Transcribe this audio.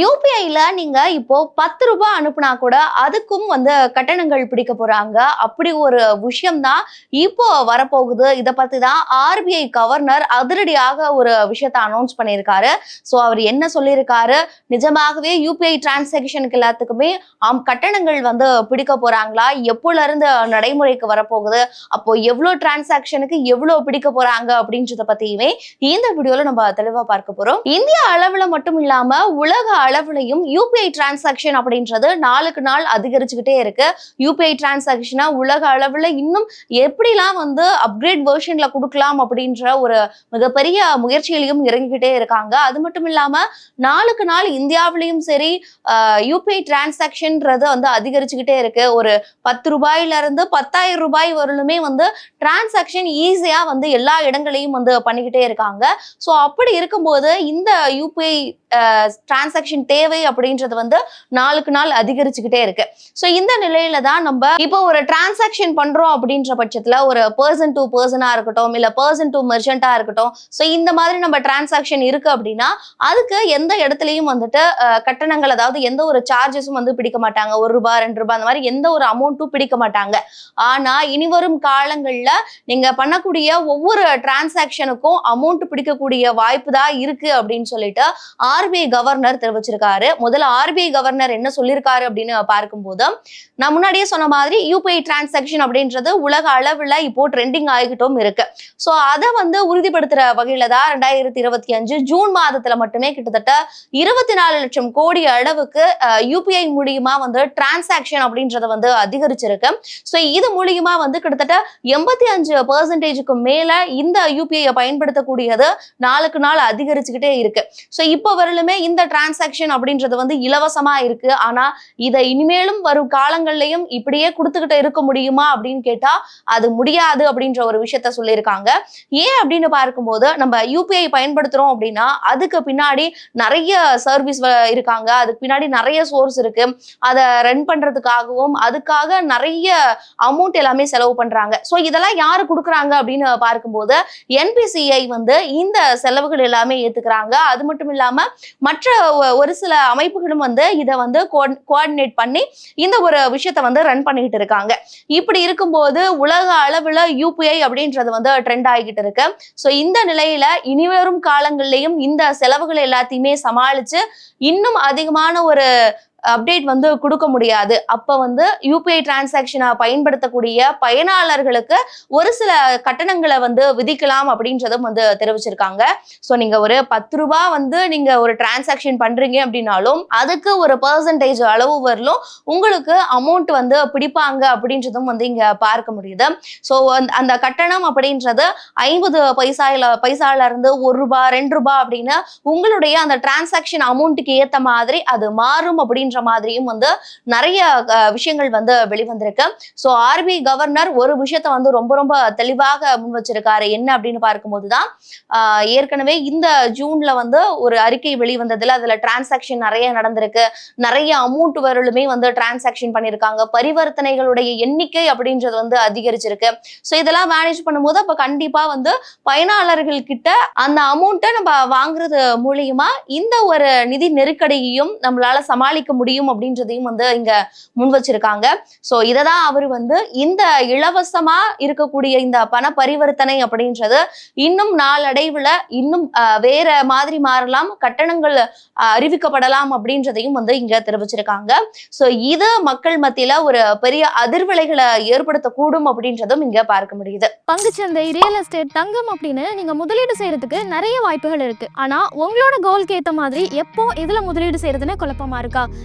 யூபிஐல நீங்க இப்போ பத்து ரூபாய் அனுப்புனா கூட அதுக்கும் வந்து கட்டணங்கள் பிடிக்க போறாங்க. அப்படி ஒரு விஷயம் தான் இப்போ வரப்போகுது. இதை பத்தி தான் ஆர்பிஐ கவர்னர் அதிரடியாக ஒரு விஷயத்த அனௌன்ஸ் பண்ணியிருக்காரு. ஸோ அவர் என்ன சொல்லியிருக்காரு? நிஜமாகவே யூபிஐ டிரான்சாக்ஷனுக்கு எல்லாத்துக்குமே ஆம் கட்டணங்கள் வந்து பிடிக்க போறாங்களா? எப்போல இருந்து நடைமுறைக்கு வரப்போகுது? அப்போ எவ்வளோ டிரான்சாக்ஷனுக்கு எவ்வளோ பிடிக்க போறாங்க? அப்படின்றத பத்தியுமே இந்த வீடியோல நம்ம தெளிவா பார்க்க போறோம். இந்திய அளவுல மட்டும் இல்லாம உலக அளவுலையும் யூபிஐ டிரான்சாக்ஷன் அப்படின்றது நாளுக்கு நாள் அதிகரிச்சுக்கிட்டே இருக்கு. யூபிஐ டிரான்சாக்ஷனா உலக அளவுல இன்னும் எப்படிலாம் வந்து அப்கிரேட் வேர்ஷன்ல கொடுக்கலாம் அப்படின்ற ஒரு மிகப்பெரிய முயற்சியிலையும் இறங்கிக்கிட்டே இருக்காங்க. அது மட்டும் இல்லாம நாளுக்கு நாள் இந்தியாவிலையும் சரி யூபிஐ டிரான்சாக்ஷன்றது வந்து அதிகரிச்சுக்கிட்டே இருக்கு. ஒரு பத்து ரூபாயில இருந்து பத்தாயிரம் ரூபாய் வரலுமே வந்து டிரான்சாக்ஷன் ஈஸியா வந்து எல்லா இடங்களையும் வந்து பண்ணிக்கிட்டே இருக்காங்க. ஸோ அப்படி இருக்கும்போது இந்த யூபிஐ டிரான்சாக்ஷன் தேவை அப்படின்றது வந்து நாளுக்கு நாள் அதிகரிச்சுக்கிட்டே இருக்கு. ஸோ இந்த நிலையில தான் நம்ம இப்போ ஒரு டிரான்சாக்ஷன் பண்றோம் அப்படின்ற பட்சத்துல ஒரு பர்சன் டு பர்சனா இருக்கட்டும் இல்ல பர்சன் டு மெர்ச்சன்டா இருக்கட்டும் ஸோ இந்த மாதிரி நம்ம டிரான்சாக்ஷன் இருக்கு அப்படின்னா அதுக்கு எந்த இடத்துலயும் வந்துட்டு கட்டணங்கள் அதாவது எந்த ஒரு சார்ஜஸும் வந்து பிடிக்க மாட்டாங்க. ஒரு ரூபாய் ரெண்டு ரூபாய் அந்த மாதிரி எந்த ஒரு அமௌண்ட்டும் பிடிக்க மாட்டாங்க. ஆனா இனி வரும் காலங்கள்ல நீங்க பண்ணக்கூடிய ஒவ்வொரு டிரான்சாக்ஷனுக்கும் அமௌண்ட் பிடிக்கக்கூடிய வாய்ப்பு தான் இருக்கு அப்படின்னு சொல்லிட்டு ஆர்பிஐ கவர்னர் தெரிவிச்சிருக்காரு முதல்ல ஆர்பிஐ கவர்னர் என்ன சொல்லியிருக்காரு அப்படின்னு பார்க்கும்போது நான் முன்னாடியே சொன்ன மாதிரி யூபிஐ டிரான்சாக்ஷன் அப்படின்றது உலக அளவுல இப்போ ட்ரெண்டிங் ஆகிட்டும் இருக்கு. ஸோ அதை வந்து உறுதிப்படுத்துற வகையில தான் ரெண்டாயிரத்தி இருபத்தி அஞ்சு ஜூன் மாதத்துல மட்டுமே கிட்டத்தட்ட இருபத்தி நாலு லட்சம் கோடி அளவுக்கு யூபிஐ மூலியமா வந்து டிரான்சாக்ஷன் அப்படின்றத வந்து அதிகரிச்சிருக்கு. ஸோ இது மூலியமா வந்து கிட்டத்தட்ட எண்பத்தி அஞ்சு பர்சன்டேஜுக்கு மேல இந்த யூபிஐ பயன்படுத்தக்கூடியது நாளுக்கு நாள் அதிகரிச்சுக்கிட்டே இருக்கு. ஸோ இப்போ வரலுமே இந்த டிரான்சாக்ஷன் அப்படின்றது வந்து இலவசமா இருக்கு. ஆனா இதை இனிமேலும் வரும் காலங்கள்லயும் இப்படியே கொடுத்துக்கிட்டு இருக்க முடியுமா அப்படின்னு கேட்டா அது முடியாது அப்படின்ற ஒரு விஷயத்த சொல்லியிருக்காங்க. ஏன் அப்படின்னு பார்க்கும்போது நம்ம யூபிஐ பயன்படுத்துறோம் அப்படின்னா அதுக்கு பின்னாடி நிறைய சர்வீஸ் இருக்காங்க. அதுக்கு பின்னாடி நிறைய சோர்ஸ் இருக்கு. அதை ரன் பண்றதுக்காகவும் அதுக்காக நிறைய அமௌண்ட் எல்லாமே செலவு பண்றாங்க. ஸோ இதெல்லாம் யாரு கொடுக்குறாங்க அப்படின்னு பார்க்கும்போது என்பிசிஐ வந்து இந்த செலவுகள் எல்லாமே ஏத்துக்கிறாங்க. அது மட்டும் இல்லாம மற்ற ஒரு சில அமைப்புகளும் வந்து இதை வந்து கோஆர்டினேட் பண்ணி இந்த ஒரு விஷயத்த வந்து ரன் பண்ணிக்கிட்டு இருக்காங்க. இப்படி இருக்கும்போது உலக அளவில் யூபிஐ அப்படின்றது வந்து ட்ரெண்ட் ஆகிக்கிட்டு இருக்கு. ஸோ இந்த நிலையில இனிவரும் காலங்கள்லையும் இந்த செலவுகள் எல்லாத்தையுமே சமாளிச்சு இன்னும் அதிகமான ஒரு அப்டேட் வந்து கொடுக்க முடியாது. அப்ப வந்து யூபிஐ டிரான்சாக்ஷனை பயன்படுத்தக்கூடிய பயனாளர்களுக்கு ஒரு சில கட்டணங்களை வந்து விதிக்கலாம் அப்படின்றதும் வந்து தெரிவிச்சிருக்காங்க. ஸோ நீங்க ஒரு பத்து ரூபாய் வந்து நீங்க ஒரு டிரான்சாக்ஷன் பண்றீங்க அப்படின்னாலும் அதுக்கு ஒரு பர்சன்டேஜ் அளவு வரலும் உங்களுக்கு அமௌண்ட் வந்து பிடிப்பாங்க அப்படின்றதும் வந்து இங்க பார்க்க முடியுது. ஸோ அந்த கட்டணம் அப்படின்றது ஐம்பது பைசாயில பைசால இருந்து ஒரு ரூபாய் ரெண்டு ரூபாய் அப்படின்னு உங்களுடைய அந்த டிரான்சாக்ஷன் அமௌண்ட்டுக்கு ஏற்ற மாதிரி அது மாறும் அப்படின்ற மாதிரியும் வந்து நிறைய விஷயங்கள் வந்து வெளிவந்திருக்கு. ஸோ ஆர்பிஐ கவர்னர் ஒரு விஷயத்த வந்து ரொம்ப ரொம்ப தெளிவாக முன் வச்சிருக்காரு. என்ன அப்படின்னு பார்க்கும்போது தான் ஏற்கனவே இந்த ஜூன்ல வந்து ஒரு அறிக்கை வெளிவந்ததுல அதுல டிரான்சாக்ஷன் நிறைய நடந்திருக்கு. நிறைய அமௌண்ட் வரலுமே வந்து டிரான்சாக்ஷன் பண்ணியிருக்காங்க பரிவர்த்தனைகளுடைய எண்ணிக்கை அப்படின்றது வந்து அதிகரிச்சிருக்கு. ஸோ இதெல்லாம் மேனேஜ் பண்ணும்போது அப்போ கண்டிப்பா வந்து பயனாளர்கள் கிட்ட அந்த அமௌண்ட்டை நம்ம வாங்குறது மூலியமா இந்த ஒரு நிதி நெருக்கடியையும் நம்மளால சமாளிக்க முடியும். முடியும் அப்படின்றதையும் வந்து இங்க முன் வச்சிருக்காங்க. ஸோ இதை தான் அவர் வந்து இந்த இலவசமா இருக்கக்கூடிய இந்த பண பரிவர்த்தனை அப்படின்றது இன்னும் நாளடைவுல இன்னும் வேற மாதிரி மாறலாம் கட்டணங்கள் அறிவிக்கப்படலாம் அப்படின்றதையும் வந்து இங்க தெரிவிச்சிருக்காங்க. ஸோ இது மக்கள் மத்தியில ஒரு பெரிய அதிர்வலைகளை ஏற்படுத்தக்கூடும் அப்படின்றதும் இங்க பார்க்க முடியுது. பங்குச்சந்தை ரியல் எஸ்டேட் தங்கம் அப்படின்னு நீங்க முதலீடு செய்யறதுக்கு நிறைய வாய்ப்புகள் இருக்கு. ஆனா உங்களோட கோல்க்கு ஏத்த மாதிரி எப்போ இதுல முதலீடு செய்யறதுன்னு குழப்பமா இருக்கா?